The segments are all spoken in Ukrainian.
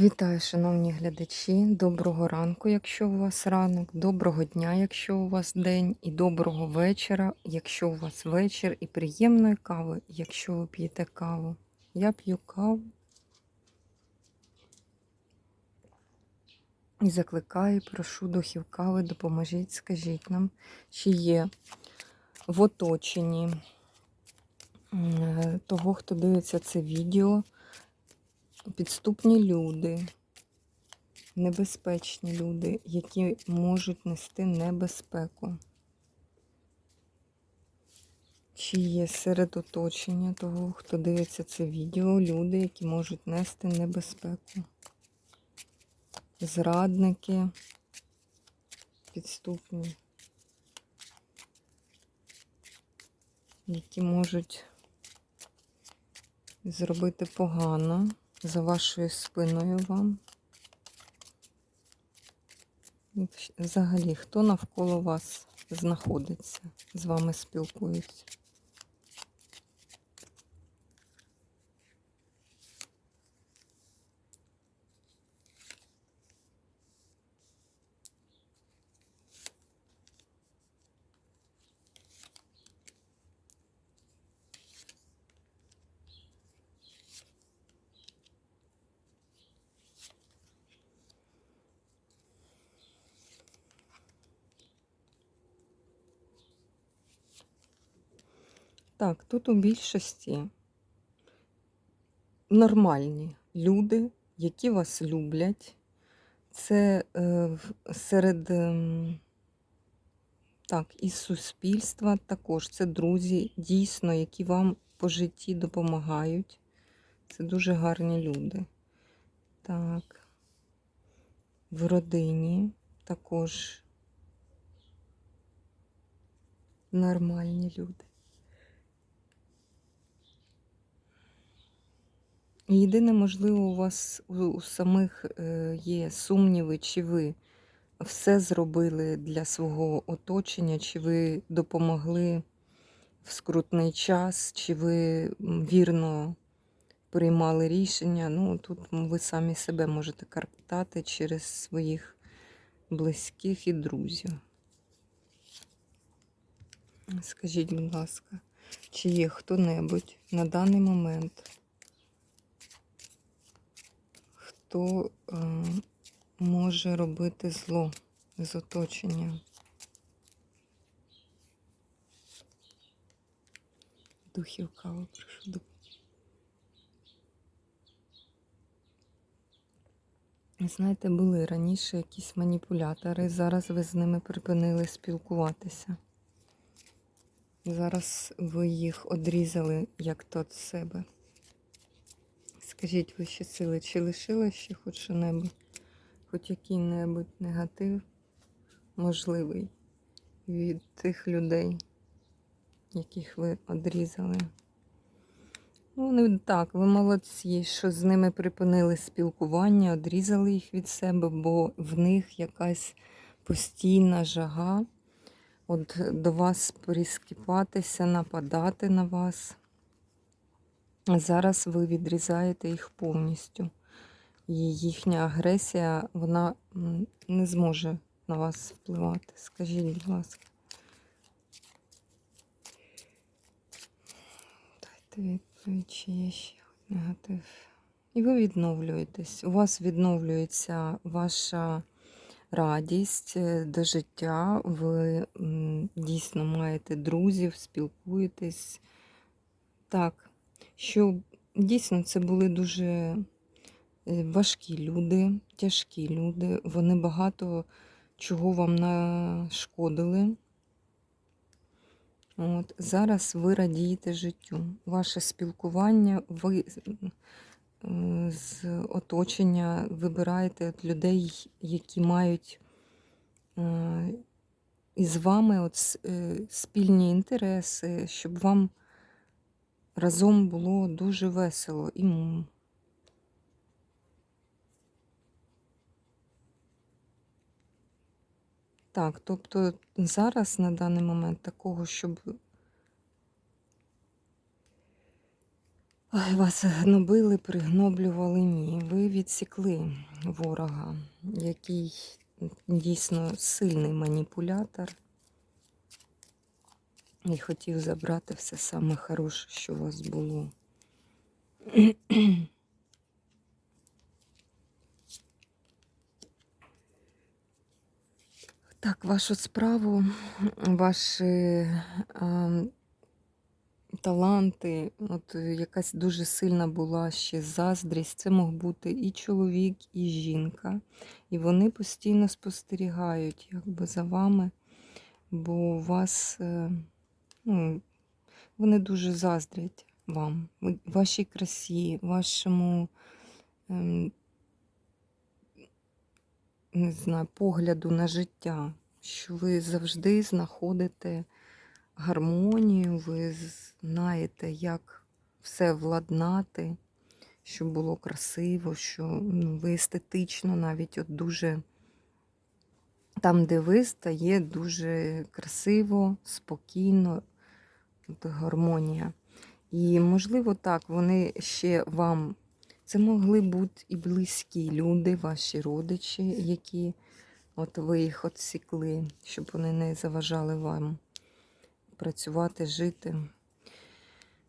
Вітаю, шановні глядачі. Доброго ранку, якщо у вас ранок, доброго дня, якщо у вас день, і доброго вечора, якщо у вас вечір, і приємної кави, якщо ви п'єте каву. Я п'ю каву. І закликаю, прошу духів кави, допоможіть, скажіть нам, чи є в оточенні того, хто дивиться це відео, підступні люди, небезпечні люди, які можуть нести небезпеку. Чи є серед оточення того, хто дивиться це відео, люди, які можуть нести небезпеку? Зрадники, підступні, які можуть зробити погано за вашою спиною вам. Взагалі, хто навколо вас знаходиться, з вами спілкується? Так, тут у більшості нормальні люди, які вас люблять. Це е, серед ем, так, із суспільства також. Це друзі, дійсно, які вам по житті допомагають. Це дуже гарні люди. Так. В родині також нормальні люди. Єдине, можливо, у вас у, самих е, є сумніви, чи ви все зробили для свого оточення, чи ви допомогли в скрутний час, чи ви вірно приймали рішення. Ну, тут ви самі себе можете карптати через своїх близьких і друзів. Скажіть, будь ласка, чи є хто-небудь на даний момент? Хто е, може робити зло з оточення. Духів кави, прошу дух. Знаєте, були раніше якісь маніпулятори, зараз ви з ними припинили спілкуватися. Зараз ви їх одрізали як то від себе. Скажіть вищі сили, чи лишилось ще хоч що-небудь, хоч який-небудь негатив можливий від тих людей, яких ви одрізали? Ну, так, ви молодці, що з ними припинили спілкування, одрізали їх від себе, бо в них якась постійна жага от до вас прискіпатися, нападати на вас. Зараз ви відрізаєте їх повністю. І їхня агресія, вона не зможе на вас впливати. Скажіть, будь ласка. Дайте відповідь, чи є ще негатив. І ви відновлюєтесь. У вас відновлюється ваша радість е, до життя. Ви дійсно маєте друзів, спілкуєтесь. Так, що дійсно це були дуже е, важкі люди, тяжкі люди. Вони багато чого вам нашкодили. От, Зараз ви радієте життю. Ваше спілкування, ви е, з оточення вибираєте людей, які мають е, із вами от спільні інтереси, щоб вам разом було дуже весело і так, тобто зараз на даний момент такого, щоб вас гнобили, пригноблювали. Ні. Ви відсікли ворога, який дійсно сильний маніпулятор. І хотів забрати все саме хороше, що у вас було. Так, вашу справу, ваші а, таланти, от е, якась дуже сильна була ще заздрість. Це мог бути і чоловік, і жінка. І вони постійно спостерігають якби, за вами, бо у вас, е, ну, вони дуже заздрять вам, вашій красі, вашому. ем, не знаю, погляду на життя, що ви завжди знаходите гармонію, ви знаєте, як все владнати, щоб було красиво, що ну, ви естетично навіть от дуже там, де ви стає дуже красиво, спокійно, гармонія. І, можливо, так, вони ще вам це могли бути і близькі люди, ваші родичі, які от ви їх отсікли, щоб вони не заважали вам працювати, жити.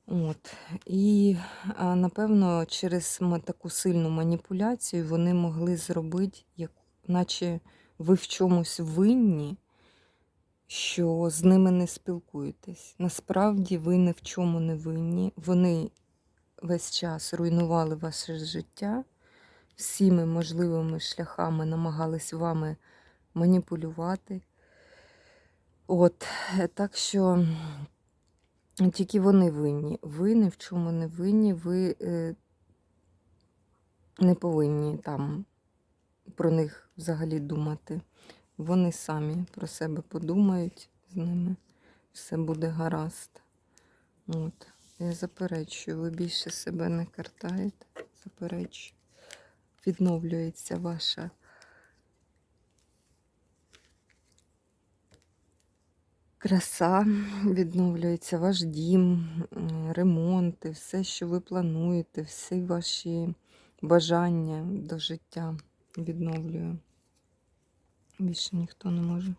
От. І, напевно, через таку сильну маніпуляцію вони могли зробити, як, наче ви в чомусь винні, що з ними не спілкуєтесь. Насправді ви ні в чому не винні. Вони весь час руйнували ваше життя, всіми можливими шляхами намагались вами маніпулювати. От, е, так що тільки вони винні. Ви ні в чому не винні, ви е, не повинні там про них взагалі думати. Вони самі про себе подумають з ними. Все буде гаразд. От. Я заперечую, ви більше себе не картаєте. Заперечую. Відновлюється ваша краса, відновлюється ваш дім, ремонти, все, що ви плануєте, всі ваші бажання до життя відновлює. Більше ніхто не може.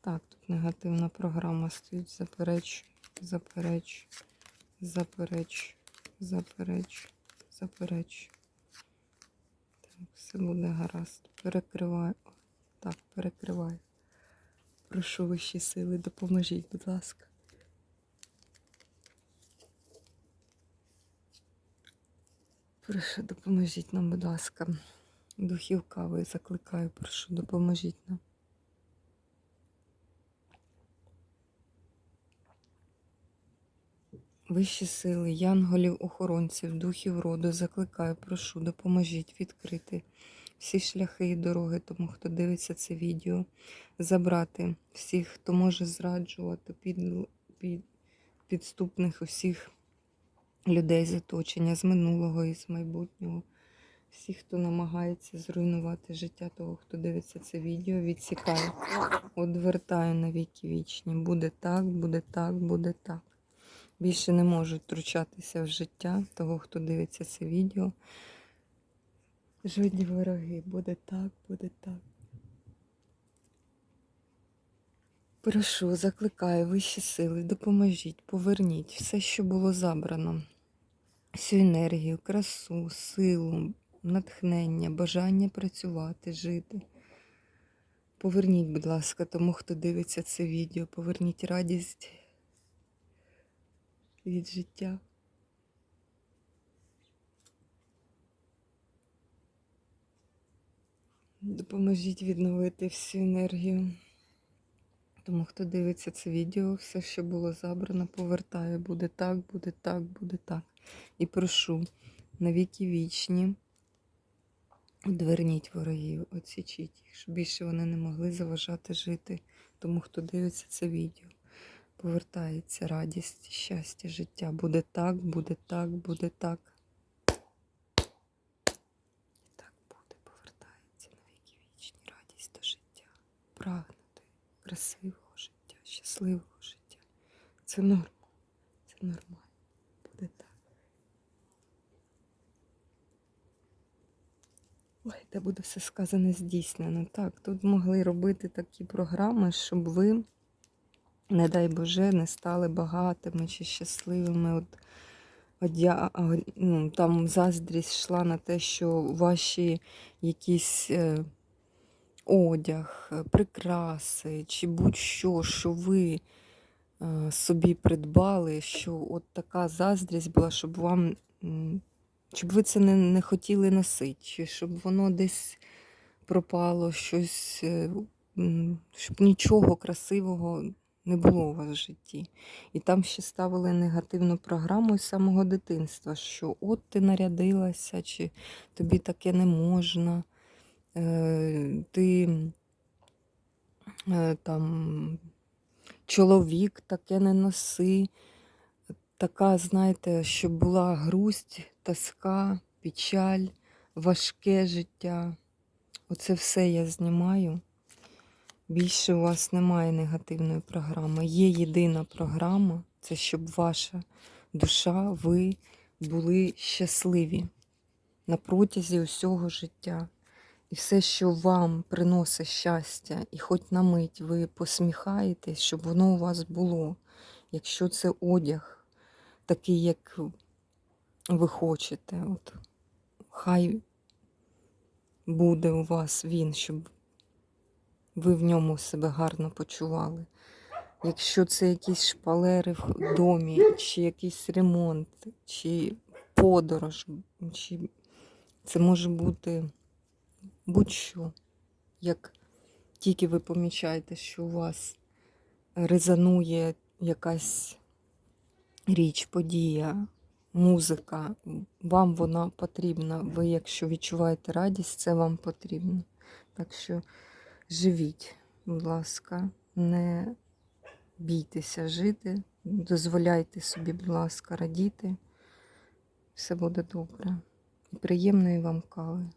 Так, тут негативна програма стоїть. Заперечую, заперечую, заперечую, заперечую, заперечую. Так, все буде гаразд. Перекриваю. Так, перекриваю. Прошу вищі сили, допоможіть, будь ласка. Прошу, допоможіть нам, будь ласка. Духів кави закликаю, прошу, допоможіть нам. Вищі сили, янголів, охоронців, духів роду закликаю, прошу, допоможіть відкрити всі шляхи і дороги тому, хто дивиться це відео, забрати всіх, хто може зраджувати, під, під, підступних усіх людей з оточення, з минулого і з майбутнього. Всі, хто намагається зруйнувати життя того, хто дивиться це відео, відсікаю, одвертаю на віки вічні. Буде так, буде так, буде так. Більше не можуть втручатися в життя того, хто дивиться це відео. Жодні вороги, буде так, буде так. Прошу, закликаю вищі сили, допоможіть, поверніть все, що було забрано. Всю енергію, красу, силу, натхнення, бажання працювати, жити. Поверніть, будь ласка, тому, хто дивиться це відео, поверніть радість від життя. Допоможіть відновити всю енергію. Тому хто дивиться це відео, все, що було забрано, повертаю. Буде так, буде так, буде так. І прошу на віки вічні. Одверніть ворогів, оцічіть їх, щоб більше вони не могли заважати жити. Тому хто дивиться це відео, повертається радість, щастя, життя. Буде так, буде так, буде так. І так буде, повертається на віки вічні радість до життя, прагнути красивого життя, щасливого життя. Це норма, це нормально. Буде так. Ой, де буде все сказане здійснено. Так, тут могли робити такі програми, щоб ви, не дай Боже, не стали багатими чи щасливими. От, от я, ну, там заздрість йшла на те, що ваші якісь е, одяг, е, прикраси чи будь-що, що ви е, собі придбали, що от така заздрість була, щоб вам. Щоб ви це не, не хотіли носити, чи щоб воно десь пропало, щось, е, щоб нічого красивого не було у вас в житті. І там ще ставили негативну програму з самого дитинства, що от ти нарядилася, чи тобі таке не можна, е, ти е, там чоловік таке не носи. Така, знаєте, щоб була грусть, тоска, печаль, важке життя. Оце все я знімаю. Більше у вас немає негативної програми. Є єдина програма це щоб ваша душа, ви були щасливі на протязі усього життя. І все, що вам приносить щастя, і хоч на мить ви посміхаєтесь, щоб воно у вас було. Якщо це одяг, такий, як ви хочете, от, хай буде у вас він, щоб ви в ньому себе гарно почували. Якщо це якісь шпалери в домі, чи якийсь ремонт, чи подорож, чи це може бути будь-що. Як тільки ви помічаєте, що у вас резонує якась річ, подія, музика, вам вона потрібна. Ви, якщо відчуваєте радість, це вам потрібно. Так що живіть, будь ласка, не бійтеся жити, дозволяйте собі, будь ласка, радіти. Все буде добре. Приємної вам кави.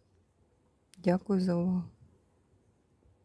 Дякую за увагу.